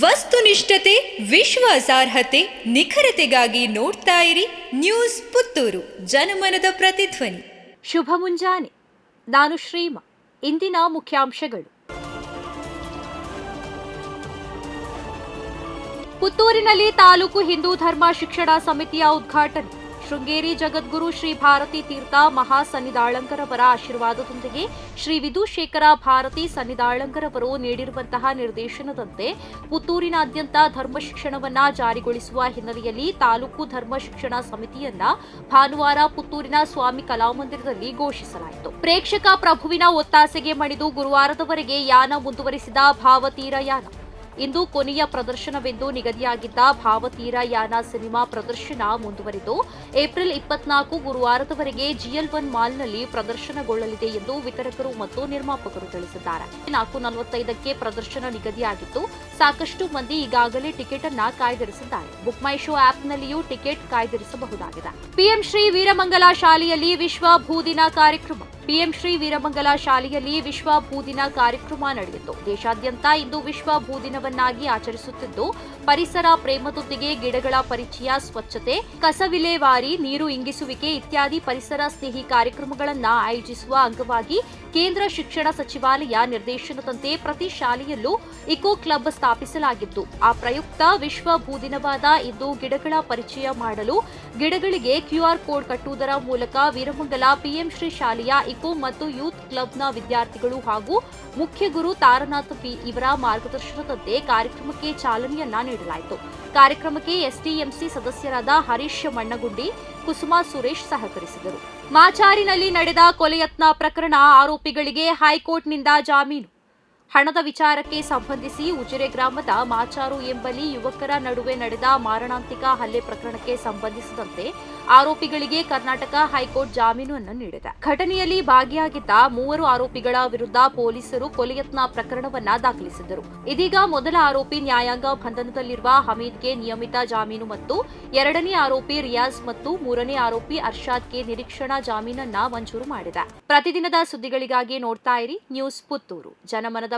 ವಸ್ತುನಿಷ್ಠತೆ, ವಿಶ್ವಾಸಾರ್ಹತೆ, ನಿಖರತೆಗಾಗಿ ನೋಡ್ತಾ ಇರಿ ನ್ಯೂಸ್ ಪುತ್ತೂರು, ಜನಮನದ ಪ್ರತಿಧ್ವನಿ. ಶುಭ ಮುಂಜಾನೆ. ನಾನು ಶ್ರೀಮ. ಇಂದಿನ ಮುಖ್ಯಾಂಶಗಳು. ಪುತ್ತೂರಿನಲ್ಲಿ ತಾಲೂಕು ಹಿಂದೂ ಧರ್ಮ ಶಿಕ್ಷಣ ಸಮಿತಿಯ ಉದ್ಘಾಟನೆ. ಶೃಂಗೇರಿ ಜಗದ್ಗುರು ಶ್ರೀ ಭಾರತಿ ತೀರ್ಥ ಮಹಾ ಸನ್ನಿಧಾಳಂಕರವರ ಆಶೀರ್ವಾದದೊಂದಿಗೆ ಶ್ರೀ ವಿಧುಶೇಖರ ಭಾರತಿ ಸನ್ನಿಧಾಳಂಕರವರು ನೀಡಿರುವಂತಹ ನಿರ್ದೇಶನದಂತೆ ಪುತ್ತೂರಿನಾದ್ಯಂತ ಧರ್ಮ ಶಿಕ್ಷಣವನ್ನ ಜಾರಿಗೊಳಿಸುವ ಹಿನ್ನೆಲೆಯಲ್ಲಿ ತಾಲೂಕು ಧರ್ಮ ಶಿಕ್ಷಣ ಸಮಿತಿಯನ್ನ ಭಾನುವಾರ ಪುತ್ತೂರಿನ ಸ್ವಾಮಿ ಕಲಾಮಂದಿರದಲ್ಲಿ ಘೋಷಿಸಲಾಯಿತು. ಪ್ರೇಕ್ಷಕ ಪ್ರಭುವಿನ ಒತ್ತಾಸೆಗೆ ಮಣಿದು ಗುರುವಾರದವರೆಗೆ ಯಾನ ಮುಂದುವರಿಸಿದ ಭಾವತೀರ ಯಾನ. ಇಂದು ಕೊನೆಯ ಪ್ರದರ್ಶನವೆಂದು ನಿಗದಿಯಾಗಿದ್ದ ಭಾವತೀರ ಯಾನ ಸಿನಿಮಾ ಪ್ರದರ್ಶನ ಮುಂದುವರಿದು ಏಪ್ರಿಲ್ ಇಪ್ಪತ್ನಾಲ್ಕು ಗುರುವಾರದವರೆಗೆ ಜಿಎಲ್ ಒನ್ ಮಾಲ್ನಲ್ಲಿ ಪ್ರದರ್ಶನಗೊಳ್ಳಲಿದೆ ಎಂದು ವಿತರಕರು ಮತ್ತು ನಿರ್ಮಾಪಕರು ತಿಳಿಸಿದ್ದಾರೆ. ನಾಲ್ಕು ನಲವತ್ತೈದಕ್ಕೆ ಪ್ರದರ್ಶನ ನಿಗದಿಯಾಗಿತ್ತು. ಸಾಕಷ್ಟು ಮಂದಿ ಈಗಾಗಲೇ ಟಿಕೆಟ್ ಅನ್ನ ಕಾಯ್ದಿರಿಸಿದ್ದಾರೆ. ಬುಕ್ ಮೈ ಶೋ ಆಪ್ನಲ್ಲಿಯೂ ಟಿಕೆಟ್ ಕಾಯ್ದಿರಿಸಬಹುದಾಗಿದೆ. ಪಿಎಂ ಶ್ರೀ ವೀರಮಂಗಲ ಶಾಲೆಯಲ್ಲಿ ವಿಶ್ವ ಭೂದಿನ ಕಾರ್ಯಕ್ರಮ. ಪಿಎಂ ಶ್ರೀ ವೀರಮಂಗಲ ಶಾಲೆಯಲ್ಲಿ ವಿಶ್ವ ಭೂದಿನ ಕಾರ್ಯಕ್ರಮ ನಡೆಯಿತು ದೇಶಾದ್ಯಂತ ಇಂದು ವಿಶ್ವ ಭೂದಿನವನ್ನಾಗಿ ಆಚರಿಸುತ್ತಿದ್ದು, ಪರಿಸರ ಪ್ರೇಮದೊಂದಿಗೆ ಗಿಡಗಳ ಪರಿಚಯ, ಸ್ವಚ್ಛತೆ ಕಸ ವಿಲೇವಾರಿ ನೀರು ಇಂಗಿಸುವಿಕೆ ಇತ್ಯಾದಿ ಪರಿಸರ ಸ್ನೇಹಿ ಕಾರ್ಯಕ್ರಮಗಳನ್ನು ಆಯೋಜಿಸುವ ಅಂಗವಾಗಿ ಕೇಂದ್ರ ಶಿಕ್ಷಣ ಸಚಿವಾಲಯ ನಿರ್ದೇಶನದಂತೆ ಪ್ರತಿ ಶಾಲೆಯಲ್ಲೂ ಇಕೋ ಕ್ಲಬ್ ಸ್ಥಾಪಿಸಲಾಗಿದ್ದು ಆ ಪ್ರಯುಕ್ತ ವಿಶ್ವ ಭೂದಿನವಾದ ಇಂದು ಗಿಡಗಳ ಪರಿಚಯ ಮಾಡಲು ಗಿಡಗಳಿಗೆ ಕ್ಯೂಆರ್ ಕೋಡ್ ಕಟ್ಟುವುದರ ಮೂಲಕ ವೀರಮಂಗಲ ಪಿಎಂ ಶ್ರೀ ಶಾಲೆಯ ಮತ್ತು ಯೂತ್ ಕ್ಲಬ್ನ ವಿದ್ಯಾರ್ಥಿಗಳು ಹಾಗೂ ಮುಖ್ಯ ಗುರು ತಾರನಾಥ್ ಪಿ ಇವರ ಮಾರ್ಗದರ್ಶನದಂತೆ ಕಾರ್ಯಕ್ರಮಕ್ಕೆ ಚಾಲನೆಯನ್ನ ನೀಡಲಾಯಿತು. ಕಾರ್ಯಕ್ರಮಕ್ಕೆ ಎಸ್ಡಿಎಂಸಿ ಸದಸ್ಯರಾದ ಹರೀಶ್ ಮಣ್ಣಗುಂಡಿ, ಕುಸುಮಾ ಸುರೇಶ್ ಸಹಕರಿಸಿದರು. ಮಾಚಾರಿನಲ್ಲಿ ನಡೆದ ಕೊಲೆಯತ್ನ ಪ್ರಕರಣ ಆರೋಪಿಗಳಿಗೆ ಹೈಕೋರ್ಟ್ನಿಂದ ಜಾಮೀನು. ಹಣದ ವಿಚಾರಕ್ಕೆ ಸಂಬಂಧಿಸಿ ಉಜಿರೆ ಗ್ರಾಮದ ಮಾಚಾರು ಎಂಬಲ್ಲಿ ಯುವಕರ ನಡುವೆ ನಡೆದ ಮಾರಣಾಂತಿಕ ಹಲ್ಲೆ ಪ್ರಕರಣಕ್ಕೆ ಸಂಬಂಧಿಸಿದಂತೆ ಆರೋಪಿಗಳಿಗೆ ಕರ್ನಾಟಕ ಹೈಕೋರ್ಟ್ ಜಾಮೀನನ್ನು ನೀಡಿದೆ. ಘಟನೆಯಲ್ಲಿ ಭಾಗಿಯಾಗಿದ್ದ ಮೂವರು ಆರೋಪಿಗಳ ವಿರುದ್ಧ ಪೊಲೀಸರು ಕೊಲೆಯತ್ನ ಪ್ರಕರಣವನ್ನ ದಾಖಲಿಸಿದ್ದರು. ಇದೀಗ ಮೊದಲ ಆರೋಪಿ ನ್ಯಾಯಾಂಗ ಬಂಧನದಲ್ಲಿರುವ ಹಮೀದ್ಗೆ ನಿಯಮಿತ ಜಾಮೀನು ಮತ್ತು ಎರಡನೇ ಆರೋಪಿ ರಿಯಾಜ್ ಮತ್ತು ಮೂರನೇ ಆರೋಪಿ ಅರ್ಷಾದ್ಗೆ ನಿರೀಕ್ಷಣಾ ಜಾಮೀನನ್ನ ಮಂಜೂರು ಮಾಡಿದೆ. ಪ್ರತಿದಿನದ ಸುದ್ದಿಗಳಿಗಾಗಿ ನೋಡ್ತಾ ಇರಿ ನ್ಯೂಸ್ ಪುತ್ತೂರು. ಜನಮನದ